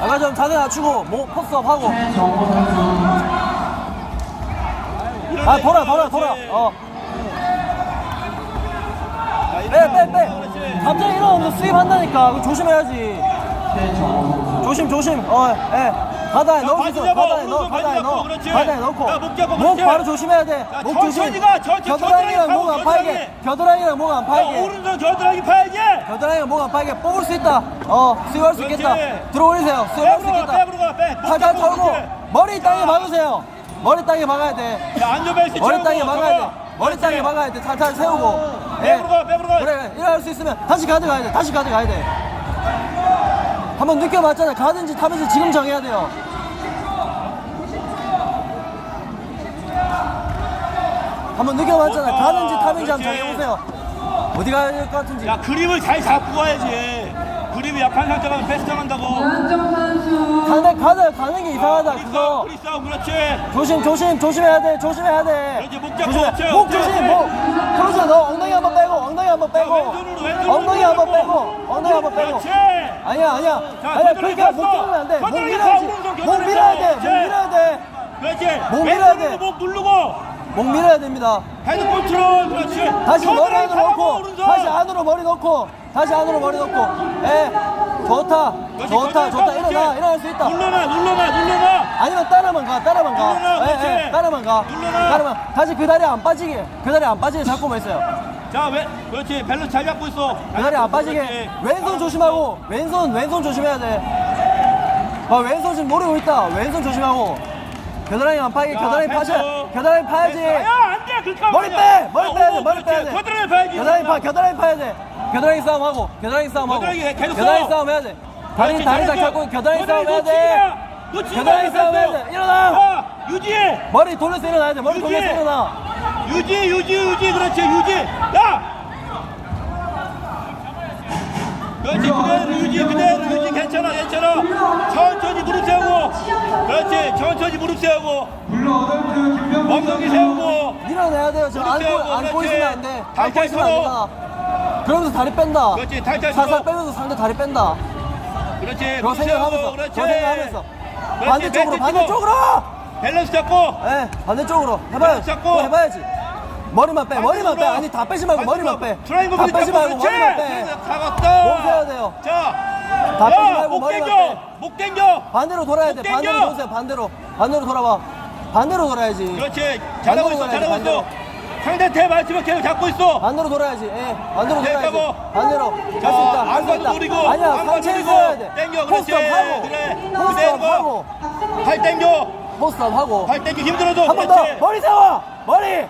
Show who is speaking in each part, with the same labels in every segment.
Speaker 1: 아까 좀 자세 낮추고 목 포스업 하고. 아 돌아 돌아 돌아. 어. 빼빼 빼. 갑자기 일어나면 수입한다니까. 조심해야지. 조심 조심. 어예 바다에
Speaker 2: 잡아,
Speaker 1: 바다에 넣어 바다에 넣어. 바다에 넣고.
Speaker 2: 자, 목.
Speaker 1: 바로 조심해야 돼.
Speaker 2: 자,
Speaker 1: 목 조심. 겨드랑이랑 목 안 파이게.
Speaker 2: 겨드랑이.
Speaker 1: 겨드랑이랑 목안
Speaker 2: 야,
Speaker 1: 파이게
Speaker 2: 오른손 겨드랑이 파야지.
Speaker 1: 겨드랑이랑 목 안 파이게. 뽑을 수 있다. 어 수입할 수. 있겠다. 들어올리세요. 수입할 수 있겠다. 팔팔 털고. 머리 땅에
Speaker 2: 자.
Speaker 1: 막으세요. 머리 땅에 막아야 돼. 머리 땅에 막아야 돼. 머리 땅에. 막아야 돼. 탈탈 세우고. 예.
Speaker 2: 백으로 가, 백으로 가.
Speaker 1: 그래 일어날 수 있으면 다시 가드 가야 돼. 다시 가드 가야 돼. 한번 느껴봤잖아 가든지 타든지 지금 정해야 돼요 한번 느껴봤잖아
Speaker 2: 좋다.
Speaker 1: 가든지 타든지 한번
Speaker 2: 그렇지.
Speaker 1: 정해보세요 어디 가야 될 것 같은지
Speaker 2: 야, 그립을 잘 잡고 가야지. 그립이 약한 상태가 패스 당한다고.
Speaker 3: 선수
Speaker 1: 상대 가드 가는 게 이상하다
Speaker 2: 그립
Speaker 1: 그거
Speaker 2: 싸움, 그립 싸움, 그렇지.
Speaker 1: 조심 조심 조심해야 돼 조심해야 돼
Speaker 2: 그렇지, 목 잡고,
Speaker 1: 조심해.
Speaker 2: 그렇지,
Speaker 1: 목. 조심 목 그렇지 너 엉덩이 한번 빼고 엉덩이 한번 빼고
Speaker 2: 왼손으로, 왼손으로
Speaker 1: 엉덩이 한번. 빼고 엉덩이 한번 빼고
Speaker 2: 그렇지.
Speaker 1: 아니야 아니야
Speaker 2: 자,
Speaker 1: 아니야
Speaker 2: 겨드랑이
Speaker 1: 그러니까 목
Speaker 2: 폈어.
Speaker 1: 잡으면 안 돼 목
Speaker 2: 누르고.
Speaker 1: 밀어야 됩니다
Speaker 2: 헤드 컨트롤, 그렇지.
Speaker 1: 다시 머리 안으로 넣고. 다시 안으로 머리 넣고 다시 안으로 머리 넣고 예 좋다 좋다 좋다
Speaker 2: 펴, 그렇지.
Speaker 1: 일어나 일어날 수 있다
Speaker 2: 눌러놔, 눌러놔, 눌러놔.
Speaker 1: 아니면 따라만 가, 따라만 가.
Speaker 2: 눌러놔,
Speaker 1: 예,
Speaker 2: 그렇지.
Speaker 1: 예, 따라만 가.
Speaker 2: 눌러놔.
Speaker 1: 따라만. 다시 그 다리 안 빠지게. 그 다리 안 빠지게 잡고만 있어요.
Speaker 2: 자, 왜? 그렇지. 밸런스 잘 잡고 있어.
Speaker 1: 그 다리 안. 빠지게. 왼손 조심하고. 왼손, 왼손 조심해야 돼. 아, 왼손 지금 노리고 있다. 왼손 조심하고. 겨드랑이 안 파게.
Speaker 2: 자,
Speaker 1: 겨드랑이. 파셔. 겨드랑이 파야지.
Speaker 2: 야, 안 돼. 그렇게
Speaker 1: 머리. 빼! 머리
Speaker 2: 어,
Speaker 1: 빼야 돼.
Speaker 2: 오,
Speaker 1: 머리. 빼야 돼.
Speaker 2: 겨드랑이 파야지.
Speaker 1: 겨드랑이 파, 겨드랑이 파야 돼. 겨드랑이 싸움 하고. 겨드랑이 싸움 하고.
Speaker 2: 겨드랑이 계속
Speaker 1: 겨드랑이
Speaker 2: 써.
Speaker 1: 싸움 해야 돼. 다리, 다리 딱
Speaker 2: 잘했어.
Speaker 1: 잡고 겨드랑이 싸움 해야 돼. 겨드랑이
Speaker 2: 마,
Speaker 1: 싸움 해야. 돼. 일어나!
Speaker 2: 자, 유지해.
Speaker 1: 머리 돌려서 일어나야 돼. 머리
Speaker 2: 유지.
Speaker 1: 돌려서 일어나.
Speaker 2: 유지, 유지, 유지. 그렇지, 유지. 야! 그렇지, 그대로 유지, 그대로 그렇지, 천천히 무릎 세우고. 엉덩이 세우고.
Speaker 1: 밀어내야 돼요. 지금 안고,
Speaker 2: 그렇지,
Speaker 1: 안고
Speaker 2: 그렇지.
Speaker 1: 있으면 안 돼. 안고
Speaker 2: 탈탈
Speaker 1: 있으면 안
Speaker 2: 털어.
Speaker 1: 된다. 그러면서 다리 뺀다.
Speaker 2: 그렇지, 탈탈
Speaker 1: 살살
Speaker 2: 털어.
Speaker 1: 빼면서 상대 다리 뺀다.
Speaker 2: 그렇지,
Speaker 1: 그거
Speaker 2: 무릎
Speaker 1: 생각하면서.
Speaker 2: 세우고. 그렇지.
Speaker 1: 그거 생각하면서.
Speaker 2: 그렇지,
Speaker 1: 반대쪽으로,
Speaker 2: 멘트 치고.
Speaker 1: 반대쪽으로!
Speaker 2: 밸런스 잡고.
Speaker 1: 예, 반대쪽으로. 해봐야지.
Speaker 2: 잡고.
Speaker 1: 그거 해봐야지. 머리만 빼, 머리만 빼. 아니, 다 빼지 말고 머리만 빼.
Speaker 2: 트라이앵글
Speaker 1: 다. 빼지 말고. 머리만 빼.
Speaker 2: 잡았다.
Speaker 1: 몸 세워야 돼요.
Speaker 2: 자.
Speaker 1: 다 빼지
Speaker 2: 야,
Speaker 1: 말고
Speaker 2: 목
Speaker 1: 머리만
Speaker 2: 당겨.
Speaker 1: 빼.
Speaker 2: 목 당겨.
Speaker 1: 반대로 돌아야 돼.
Speaker 2: 못
Speaker 1: 반대로
Speaker 2: 당겨.
Speaker 1: 도세요, 반대로. 반대로 돌아봐. 반대로 돌아야지.
Speaker 2: 그렇지. 잘하고 있어. 잘하고 있어. 상대 대 맞추면 계속 잡고 있어.
Speaker 1: 반대로 돌아야지. 예, 반대로
Speaker 2: 네,
Speaker 1: 돌아야지.
Speaker 2: 빼고.
Speaker 1: 반대로. 할수
Speaker 2: 자,
Speaker 1: 있다. 수 있다.
Speaker 2: 노리고,
Speaker 1: 아니야, 상체에
Speaker 2: 노리고.
Speaker 1: 있어야 돼.
Speaker 2: 당겨, 그렇지.
Speaker 1: 포스트업 하고.
Speaker 2: 그래.
Speaker 1: 포스트업
Speaker 2: 그대로.
Speaker 1: 하고.
Speaker 2: 팔 당겨.
Speaker 1: 포스트업 하고.
Speaker 2: 팔 당겨 힘들어도.
Speaker 1: 한 번 더.
Speaker 2: 그렇지.
Speaker 1: 머리 세워. 머리.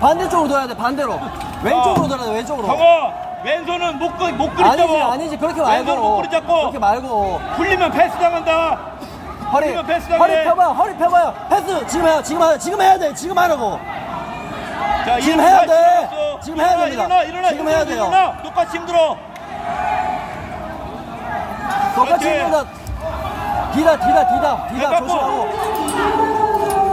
Speaker 1: 반대쪽으로 돌아야 돼. 반대로. 왼쪽으로 돌아야 돼. 왼쪽으로.
Speaker 2: 정어. 왼손은 목, 그- 목걸이
Speaker 1: 아니지,
Speaker 2: 잡아.
Speaker 1: 아니지. 그렇게
Speaker 2: 왼손은
Speaker 1: 말고.
Speaker 2: 목걸이 잡고.
Speaker 1: 그렇게 말고.
Speaker 2: 풀리면 패스 당한다.
Speaker 1: 허리.
Speaker 2: 풀리면 패스
Speaker 1: 허리
Speaker 2: 당해.
Speaker 1: 펴봐요. 허리 펴봐요. 패스. 지금 해요. 지금 해요. 지금 해야 돼. 지금 하라고.
Speaker 2: 자,
Speaker 1: 지금 해야 돼. 지금 해야
Speaker 2: 일어나,
Speaker 1: 됩니다.
Speaker 2: 일어나, 일어나,
Speaker 1: 지금 해야
Speaker 2: 일어나,
Speaker 1: 돼요.
Speaker 2: 일어나. 똑같이 힘들어.
Speaker 1: 똑같이
Speaker 2: 그렇지.
Speaker 1: 힘들다. 디다, 디다.
Speaker 2: 배
Speaker 1: 디다.
Speaker 2: 깎고.
Speaker 1: 조심하고.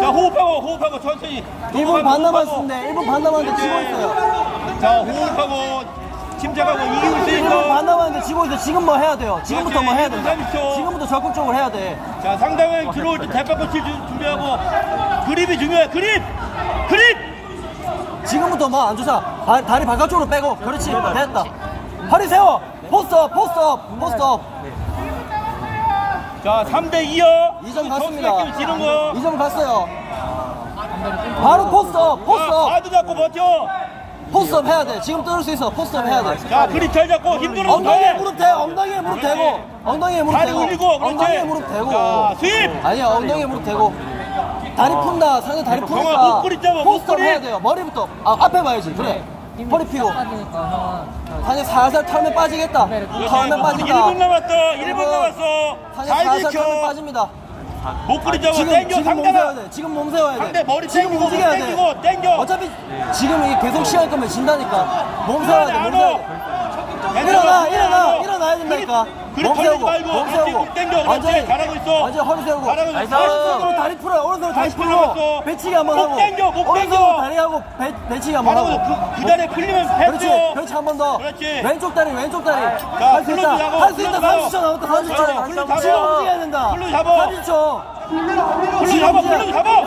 Speaker 2: 자, 호흡하고, 호흡하고, 천천히.
Speaker 1: 1분 반
Speaker 2: 호흡하고.
Speaker 1: 남았는데. 1분 반 남았는데 지고 있어요.
Speaker 2: 자, 호흡하고, 침착하고, 이기고
Speaker 1: 1분
Speaker 2: 있으니까.
Speaker 1: 반 남았는데 지고 있어. 지금 뭐 해야 돼요. 지금부터 뭐 해야.
Speaker 2: 30초.
Speaker 1: 지금부터 적극적으로 해야 돼.
Speaker 2: 자, 상당히 들어올 때 준- 준비하고. 그립이 중요해, 그립! 그립!
Speaker 1: 지금부터 뭐안 좋아. 다, 다리 바깥쪽으로 빼고. 그렇지. 됐다. 허리 세워. 포스트업, 포스트업, 포스트업.
Speaker 2: 자, 3대 2요.
Speaker 1: 2점 갔습니다.
Speaker 2: 지는 거.
Speaker 1: 2점 갔어요. 바로 포스트업,
Speaker 2: 자,
Speaker 1: 포스트업.
Speaker 2: 가드 잡고 버텨.
Speaker 1: 포스트업 해야 돼. 지금 뚫을 수 있어. 포스트업 해야 돼.
Speaker 2: 자, 그립 잘 잡고 힘들어.
Speaker 1: 엉덩이에 무릎 대, 엉덩이에 무릎 대고, 엉덩이에 무릎
Speaker 2: 다리
Speaker 1: 대고,
Speaker 2: 올리고, 그렇지.
Speaker 1: 엉덩이에 무릎 대고.
Speaker 2: 자, 스윕!
Speaker 1: 아니야, 엉덩이에 무릎 대고. 다리 푼다, 상대 다리
Speaker 2: 정말
Speaker 1: 푸니까.
Speaker 2: 목걸이 잡아,
Speaker 1: 포스트업
Speaker 2: 목걸이.
Speaker 1: 해야 돼요. 머리부터. 아, 앞에 봐야지. 그래. 허리 피고. 상대 살살 털면 빠지겠다. 털면 빠진다.
Speaker 2: 1분 남았어. 1분 남았어.
Speaker 1: 상대
Speaker 2: 잘
Speaker 1: 살살 털면
Speaker 2: 지켜.
Speaker 1: 빠집니다.
Speaker 2: 목걸이 잡아.
Speaker 1: 지금,
Speaker 2: 땡겨.
Speaker 1: 지금 몸 세워야
Speaker 2: 상대가.
Speaker 1: 돼. 지금 몸 세워야 돼.
Speaker 2: 상대 머리
Speaker 1: 지금
Speaker 2: 땡기고,
Speaker 1: 움직여야 돼.
Speaker 2: 땡기고, 땡겨.
Speaker 1: 어차피 지금 이 계속 시간 끄면 진다니까. 몸 세워야 돼, 몸 세워야 돼. 일어나 일어나 일어나야 된다니까
Speaker 2: 벌리지
Speaker 1: 세우고
Speaker 2: 말고.
Speaker 1: 몸
Speaker 2: 그렇지,
Speaker 1: 세우고
Speaker 2: 물 땡겨. 그렇지, 잘하고 있어.
Speaker 1: 완전히 허리 세우고
Speaker 2: 잘하고 있어.
Speaker 1: 오른손으로 다리 풀어요 오른손으로 다리
Speaker 2: 다시
Speaker 1: 풀고
Speaker 2: 풀어봤어.
Speaker 1: 배치기 한번
Speaker 2: 목
Speaker 1: 하고
Speaker 2: 당겨, 목
Speaker 1: 오른손으로
Speaker 2: 당겨.
Speaker 1: 다리 하고 배, 배치기 한번 하고
Speaker 2: 그, 그 자리에 풀리면
Speaker 1: 그렇지
Speaker 2: 패스.
Speaker 1: 그렇지 한 번 더
Speaker 2: 그렇지.
Speaker 1: 왼쪽 다리 왼쪽 다리 할수
Speaker 2: 풀로
Speaker 1: 있다
Speaker 2: 잡아,
Speaker 1: 할 수 있다
Speaker 2: 잡아.
Speaker 1: 30초 남았다 30초
Speaker 2: 그렇지, 풀로 잡아.
Speaker 1: 지금 움직여야 된다
Speaker 2: 풀로 잡아.
Speaker 1: 30초
Speaker 2: 풀로 잡아, 풀로 잡아.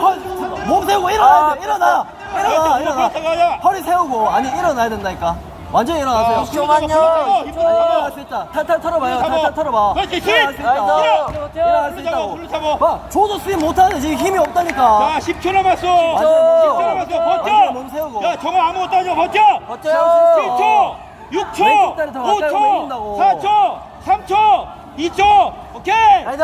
Speaker 1: 몸 세우고 일어나야 돼 일어나 일어나 일어나
Speaker 2: 그렇다고 하자.
Speaker 1: 허리 세우고 아니 일어나야 된다니까 완전히 일어나세요
Speaker 2: 잠깐만요.
Speaker 1: 일어날 수 있다 탈탈 털어봐요. 탈탈 털어봐
Speaker 2: 그렇지, 힘.
Speaker 1: 일어날 수 있다
Speaker 2: 밀어.
Speaker 1: 일어날 수
Speaker 2: 풀로 잡아,
Speaker 1: 있다고
Speaker 2: 풀로 잡아.
Speaker 1: 봐 줘도 스윙 못하는데 지금 힘이 없다니까
Speaker 2: 자, 10초 남았어.
Speaker 1: 완전히 몸
Speaker 2: 10초 남았어.
Speaker 1: 몸
Speaker 2: 버텨.
Speaker 1: 세우고
Speaker 2: 야, 정말 아무것도 아니야. 버텨.
Speaker 1: 버텨요
Speaker 2: 7초, 6초,
Speaker 1: 왼쪽 다리 더 가까이 오면
Speaker 2: 5초,
Speaker 1: 이긴다고.
Speaker 2: 4초, 3초, 2초. 오케이.
Speaker 1: 나이스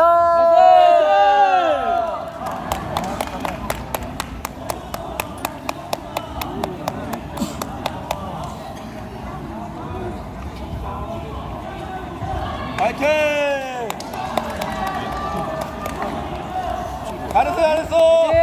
Speaker 2: 파이팅! 잘했어, 잘했어.